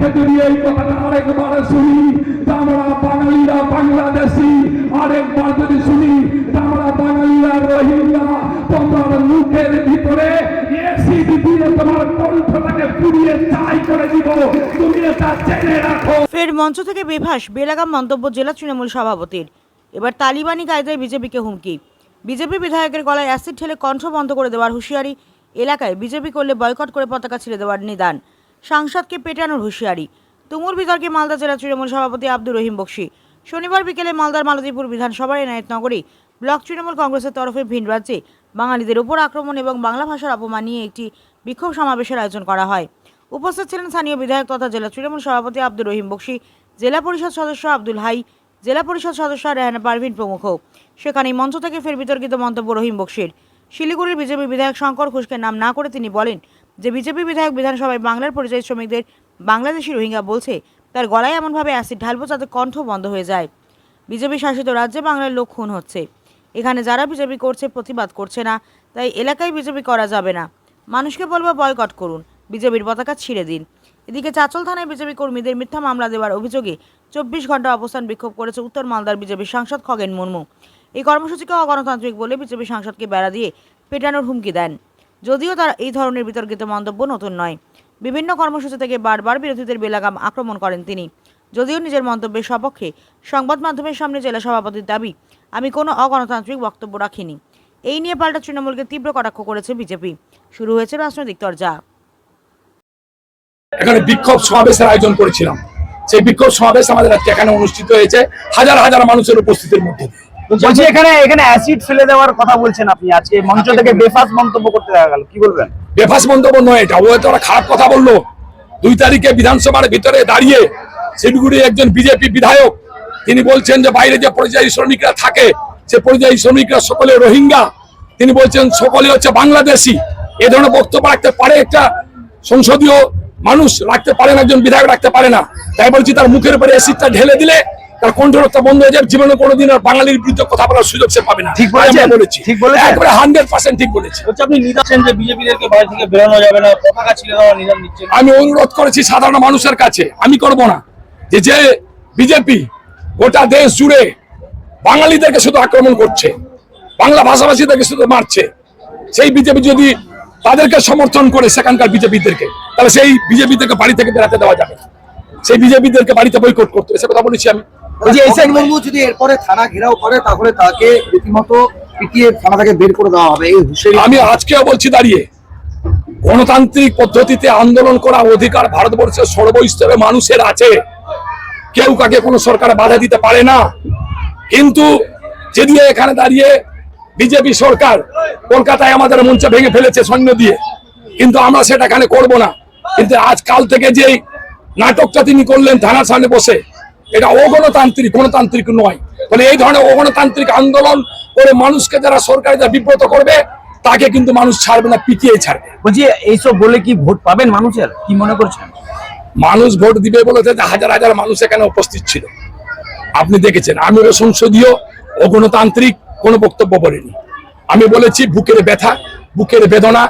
মুখে যদি এই কথাটা আরেকবার শুনি তা আমরা বাঙালিরা বাংলাদেশি, আরেকবার যদি শুনি তা আমরা বাঙালিরা রোহিঙ্গা, তোমার মুখের ভিতরে ফের মঞ্চ থেকে বেভাস বেলাগাম মন্তব্য জেলা তৃণমূল সভাপতির। এবার তালিবানি কায়দায় বিজেপিকে হুমকি। বিজেপি বিধায়কের গলায় অ্যাসিড ঠেলে কণ্ঠ বন্ধ করে দেওয়ার হুঁশিয়ারি, এলাকায় বিজেপি করলে বয়কট করে পতাকা ছেড়ে দেওয়ার নিদান। সাংসদকে পেটানোর হুঁশিয়ারি। তুমুল বিতর্কে মালদা জেলা তৃণমূল সভাপতি আব্দুর রহিম বক্সি। শনিবার বিকেলে মালদার মালতীপুর বিধানসভার এনায়েতনগরী ব্লক তৃণমূল কংগ্রেসের তরফে ভিন রাজ্যে বাঙালিদের উপর আক্রমণ এবং বাংলা ভাষার অপমান নিয়ে একটি বিক্ষোভ সমাবেশের আয়োজন করা হয়। উপস্থিত ছিলেন স্থানীয় বিধায়ক তথা জেলা তৃণমূল সভাপতি আব্দুর রহিম বক্সি, জেলা পরিষদ সদস্য আব্দুল হাই, জেলা পরিষদ সদস্য রেহানা পারভিন প্রমুখ। সেখানেই মঞ্চ থেকে ফের বিতর্কিত মন্তব্য রহিম বক্সির। শিলিগুড়ির বিজেপি বিধায়ক শঙ্কর ঘোষকে নাম না করে তিনি বলেন যে বিজেপি বিধায়ক বিধানসভায় বাংলার পরিযায়ী শ্রমিকদের বাংলাদেশি রোহিঙ্গা বলছে, তার গলায় এমনভাবে অ্যাসিড ঢালবো যাতে কণ্ঠ বন্ধ হয়ে যায়। বিজেপি শাসিত রাজ্যে বাংলার লোক খুন হচ্ছে। এখানে যারা বিজেপি করছে, প্রতিবাদ করছে না, তাই এলাকায় বিজেপি করা যাবে না। মানুষকে বলব বয়কট করুন, বিজেপির পতাকা ছিঁড়ে দিন। এদিকে চাচল থানায় বিজেপি কর্মীদের মিথ্যা মামলা দেওয়ার অভিযোগে চব্বিশ ঘণ্টা অবস্থান বিক্ষোভ করেছে উত্তর মালদার বিজেপির সাংসদ খগেন মুর্মু। এই কর্মসূচিকে অগণতান্ত্রিক বলে বিজেপি সাংসদকে বেড়া দিয়ে পেটানোর হুমকি দেন। যদিও তার এই ধরনের বিতর্কিত মন্তব্য নতুন নয়। বিভিন্ন কর্মসূচি থেকে বারবার বিরোধীদের বেলাগাম আক্রমণ করেন তিনি। যদিও নিজের মন্তব্যের সপক্ষে সংবাদ মাধ্যমের সামনে জেলা সভাপতির দাবি, আমি কোনো অগণতান্ত্রিক বক্তব্য রাখিনি। এই নিয়ে পাল্টা তৃণমূলকে তীব্র কটাক্ষ করেছে বিজেপি। শুরু হয়েছে রাজনৈতিক চর্চা এখানে বিক্ষোভ সমাবেশের আয়োজন করেছিলাম। সেই বিক্ষোভ সমাবেশ আমাদের আজকে এখানে অনুষ্ঠিত হয়েছে হাজার হাজার মানুষের উপস্থিতির মধ্যে দিয়ে। বলছি এখানে এখানে অ্যাসিড ফেলে দেওয়ার কথা বলছেন আপনি। আজকে মঞ্চ থেকে বেফাস মন্তব্য করতে দেখা গেল। কি বলবেন? বেফাস মন্তব্য নয় এটা ও তো ওরা খারাপ কথা বলল। দুই তারিখে বিধানসভার ভিতরে দাঁড়িয়ে শিলিগুড়ি একজন বিজেপি বিধায়ক তিনি বলছেন যে বাইরে যে পরিযায়ী শ্রমিকরা থাকে সে পরিযায়ী শ্রমিকরা সকলে রোহিঙ্গা। তিনি বলছেন সকলে হচ্ছে বাংলাদেশি। এ ধরনের বক্তব্য রাখতে পারে একটা সংসদীয় মানুষ রাখতে পারে না একজন বিধায়ক রাখতে পারে না। তাই বলছি তার মুখের উপরে অ্যাসিডটা ঢেলে দিলে তার কণ্ঠরক্ষা বন্ধ হয়ে যাবে জীবনে কোনোদিন আর বাঙালির বিরুদ্ধে কথা বলার সুযোগ সে পাবে না। ঠিক বলেছি। ঠিক বলেছেন? একবারে হান্ড্রেড পার্সেন্ট ঠিক বলেছি। হচ্ছে আপনি নিদাচ্ছেন যে বিজেপিদেরকে বাড়ি থেকে বেরোনো যাবে না পতাকা ছিঁড়ে দেওয়া নিদান দিচ্ছেন। আমি অনুরোধ করেছি সাধারণ মানুষের কাছে আমি করব না। যে যে বিজেপি গোটা দেশ জুড়ে বাঙালিদেরকে শুধু আক্রমণ করছে বাংলা ভাষাভাষীদেরকে শুধু মারছে সেই বিজেপি যদি তাদেরকে সমর্থন করে সেখানকার বিজেপিদেরকে তাহলে সেই বিজেপিদেরকে বাড়ি থেকে বেরাতে দেওয়া যাবে। সেই বিজেপিদেরকে বাড়িতে বৈকট করতে হবে সে কথা বলেছি আমি। ওই যে মুর্মু যদি এরপরে থানা ঘেরাও করে তাহলে তাকে রীতিমতো পিটিয়ে থানা থেকে বের করে দেওয়া হবে। এই আমি আজকেও বলছি দাঁড়িয়ে গণতান্ত্রিক পদ্ধতিতে আন্দোলন করা অধিকার ভারতবর্ষের সর্বস্তরে মানুষের আছে। কেউ কাকে কোনো সরকার বাধা দিতে পারে না। কিন্তু যদি এখানে দাঁড়িয়ে বিজেপি সরকার কলকাতায় আমাদের মঞ্চ ভেঙে ফেলেছে সৈন্য দিয়ে কিন্তু আমরা সেটা এখানে করব না। কিন্তু আজ কাল থেকে যে নাটকটা তিনি করলেন থানার সামনে বসে এটা অগণতান্ত্রিক গণতান্ত্রিক নয়। ফলে এই ধরনের অগণতান্ত্রিক আন্দোলন করে মানুষকে যারা সরকার যা বিব্রত করবে তাকে কিন্তু মানুষ ছাড়বে না পিটিয়ে ছাড়বে। বলছি এইসব বলে কি ভোট পাবেন মানুষের? কি মনে করছেন? মানুষ ভোট দিবে বলেছে যে হাজার হাজার মানুষ এখানে উপস্থিত ছিল। আপনি দেখেছেন আমি সংসদীয় অগণতান্ত্রিক কোনো বক্তব্য বলিনি আমি বলেছি বুকের ব্যথা বুকের বেদনা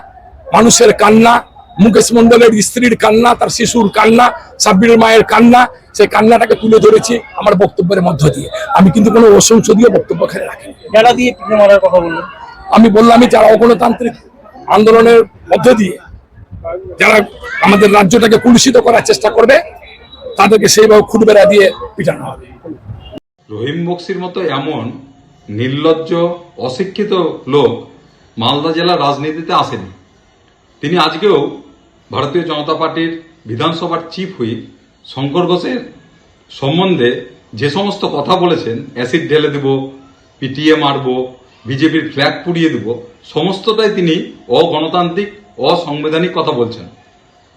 মানুষের কান্না মুকেশ মন্ডলের স্ত্রীর কান্না তার শিশুর কান্না সাব্বির মায়ের কান্না সেই কান্নাটাকে তুলে ধরেছি আমার বক্তব্যের মধ্য দিয়ে। আমি কিন্তু কোনো অসংসদীয় বক্তব্য এখানে রাখিনি। যারা দিয়ে মারার কথা বললেন? আমি বললামই যারা অগণতান্ত্রিক আন্দোলনের মধ্য দিয়ে যারা আমাদের রাজ্যটাকে কুলুষিত করার চেষ্টা করবে তাদেরকে সেইভাবে খুঁটবেড়া দিয়ে পিটানো হবে। রহিম বক্সির মতো এমন নির্লজ্জ অশিক্ষিত লোক মালদা জেলার রাজনীতিতে আসেনি। তিনি আজকেও ভারতীয় জনতা পার্টির বিধানসভার চিফ হুইপ শঙ্কর ঘোষের সম্বন্ধে যে সমস্ত কথা বলেছেন, অ্যাসিড ঢেলে দেব, পিটিএ মারব, বিজেপির ফ্ল্যাগ পুড়িয়ে দেব, সমস্তটাই তিনি অগণতান্ত্রিক, অসাংবিধানিক কথা বলছেন।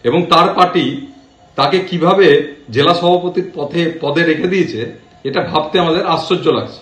এবং তার পার্টি তাকে কীভাবে জেলা সভাপতির পথে, পদে রেখে দিয়েছে, এটা ভাবতে আমাদের আশ্চর্য লাগছে।